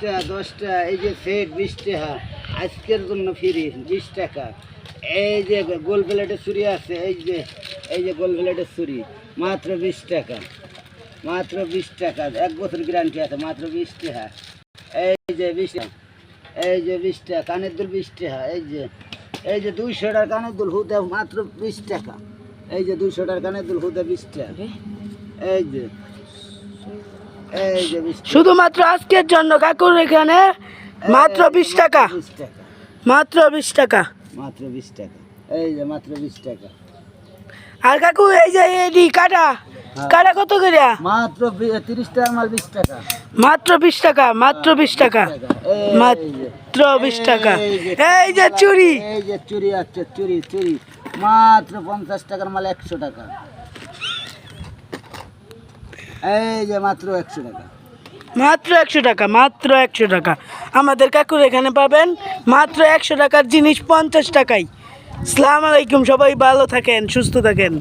পাঁচটা দশটা এই যে সেট বিশ টাকা আজকের জন্য ফ্রি বিশ টাকা। এই যে গোল প্লেটের ছুরি আছে এই যে এই যে গোল প্লেটের ছুরি মাত্র বিশ টাকা। মাত্র বিশ টাকা এক বছর গ্যারান্টি আছে মাত্র বিশ টাকা এই যে বিশ টাকা এই যে বিশ টাকা কানের দুল বিশ টাকা এই যে এই যে দুইশো টাকার কানের দুল হুদে মাত্র বিশ টাকা। এই যে দুইশো টাকার কানের দুল হুদে বিশ টাকা। এই যে শুধুমাত্র আজকের জন্য কাকুর এখানে মাত্র বিশ টাকা মাত্র বিশ টাকা মাত্র বিশ টাকা এই যে মাত্র বিশ টাকা আর কাকু এই যে এডি কাটা কাটা কত করে মাত্র বি- তিরিশ টাকার মাল বিশ টাকা মাত্র বিশ টাকা মাত্র বিশ টাকা মাত্র বিশ টাকা এই যে চুরি এই যে চুরি আছে চুরি চুরি মাত্র পঞ্চাশ টাকার মাল একশো টাকা এই যে মাত্র একশো টাকা। মাত্র একশো টাকা, মাত্র একশো টাকা। আমাদের কাকুর এখানে পাবেন মাত্র একশো টাকার জিনিস পঞ্চাশ টাকায়। সালাম আলাইকুম, সবাই ভালো থাকেন, সুস্থ থাকেন।